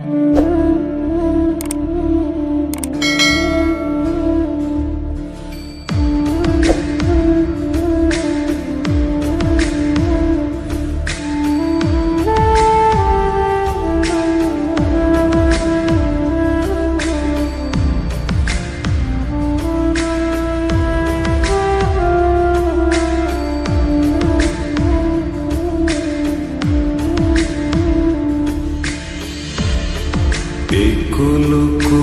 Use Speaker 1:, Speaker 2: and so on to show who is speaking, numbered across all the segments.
Speaker 1: একুল কুল ఎక్కులుకో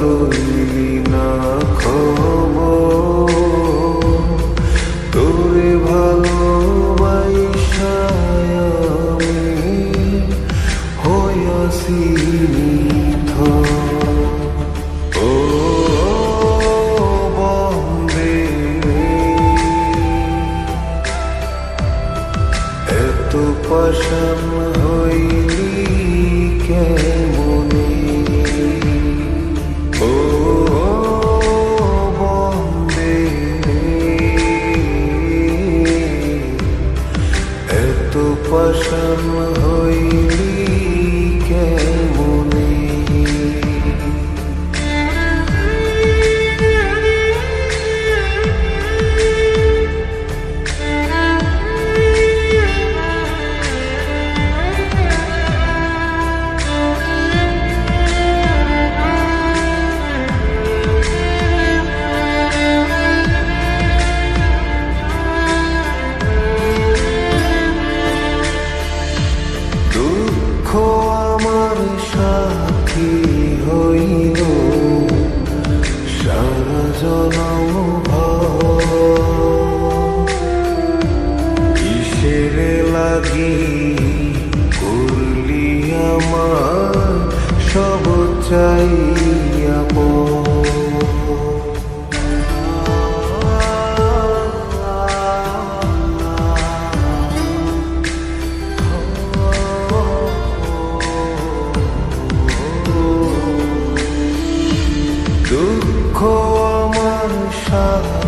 Speaker 1: লইলি না খবর। তোরে ভালোবাসায় আমি হইয়াছি পাশান পাশান হইলি কেমনে? সাথী হইল। সারা জনম কিসের লাগি করলি আমার সব চাইয়া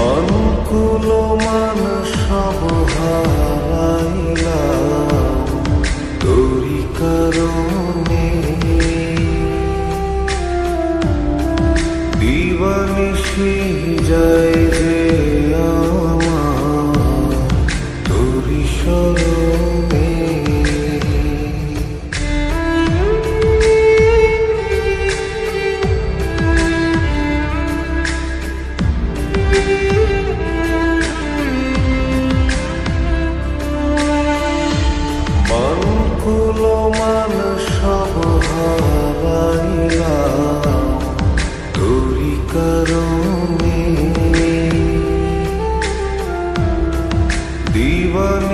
Speaker 1: মনকুলো মান সব হারাইলাম। তোরি কারণে দিবানিশি যায় স্মরণে প্রিয়